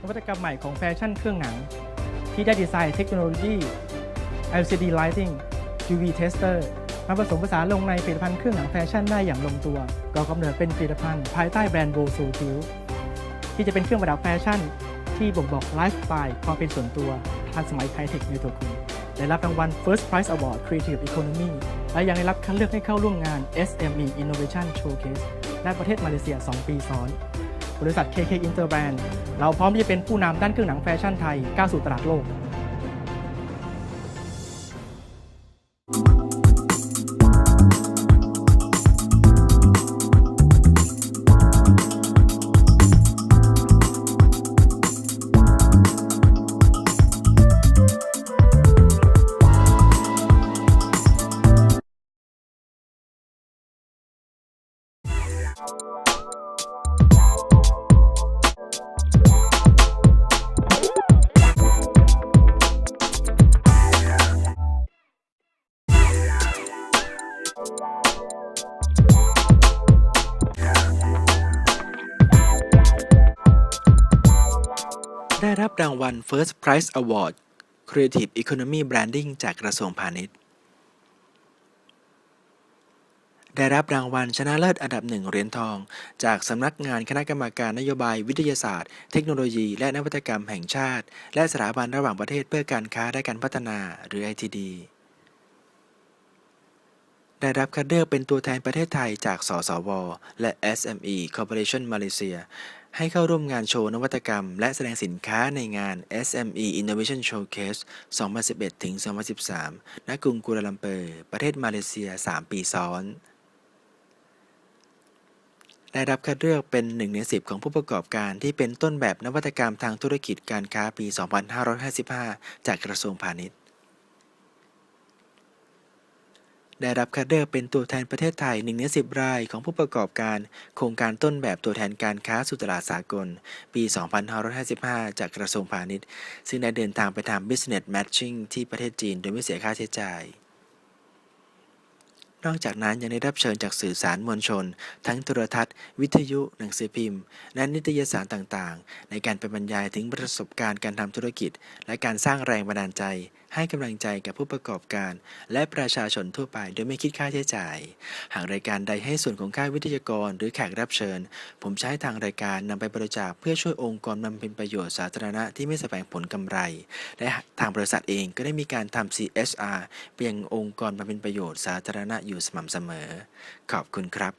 นวัตกรรมใหม่ของแฟชั่นเครื่องหนัง ที่ได้ดีไซน์เทคโนโลยี LCD Lighting UV Tester มาผสมผสานลงในผลิตภัณฑ์เครื่องหนังแฟชั่นได้อย่างลงตัวก่อกำเนิดเป็นผลิตภัณฑ์ภายใต้แบรนด์โบซูทิวที่จะเป็นเครื่องประดับแฟชั่น ที่บ่งบอกไลฟ์สไตล์ความเป็นส่วนตัวทันสมัยไฮเทคในตัวคุณได้รับรางวัล First Prize Award Creative Economy และยังได้รับคัดเลือกให้เข้าร่วมงาน SME Innovation Showcase ณประเทศมาเลเซีย 2 ปีซ้อน บริษัท KK Interbrand เราพร้อมที่จะเป็นผู้นำด้านเครื่องหนังแฟชั่นไทยก้าวสู่ตลาดโลก ได้รับรางวัล First Prize Award Creative Economy Branding จากกระทรวงพาณิชย์ ได้รับรางวัลชนะเลิศอันดับหนึ่งเหรียญทอง จากสำนักงานคณะกรรมการนโยบายวิทยาศาสตร์ เทคโนโลยี และนวัตกรรมแห่งชาติ และสถาบันระหว่างประเทศเพื่อการค้าและการพัฒนา หรือ ITD ได้รับคัดเลือกเป็นตัวแทนประเทศไทยจาก สสว และ SME Corporation Malaysia ให้เข้าร่วมงานโชว์นวัตกรรม และแสดงสินค้าในงาน SME Innovation Showcase 2011-2013 ณ กรุงกัวลาลัมเปอร์ ประเทศมาเลเซีย 3 ปีซ้อน ได้รับคัดเลือกเป็นหนึ่งในสิบของผู้ประกอบการที่เป็นต้นแบบนวัตกรรมทางธุรกิจการค้าปี 2555 จากกระทรวงพาณิชย์ ได้รับคัดเลือกเป็นตัวแทนประเทศไทยหนึ่งในสิบรายของผู้ประกอบการ โครงการต้นแบบตัวแทนการค้าสู่ตลาดสากล ปี 2555 จากกระทรวงพาณิชย์ ซึ่งได้เดินทางไปทำ business matching ที่ประเทศจีนโดยไม่เสียค่าใช้จ่าย นอกจากนั้นยังได้รับเชิญจากสื่อสารมวลชน ทั้งโทรทัศน์ วิทยุ หนังสือพิมพ์ และนิตยสารต่างๆ ในการไปบรรยายถึงประสบการณ์การทำธุรกิจ และการสร้างแรงบันดาลใจ ให้กำลังใจกับผู้ประกอบการ และประชาชนทั่วไปโดยไม่คิดค่าใช้จ่าย หากรายการใดให้ส่วนของค่าวิทยากร หรือแขกรับเชิญ ผมให้ทางรายการนำไปบริจาคเพื่อช่วยองค์กรนำเป็นประโยชน์สาธารณะที่ไม่แสวงผลกำไร และทางบริษัทเองก็ได้มีการทำ CSR ไปยังองค์กรมาเป็นประโยชน์สาธารณะอยู่สม่ำเสมอ ขอบคุณครับ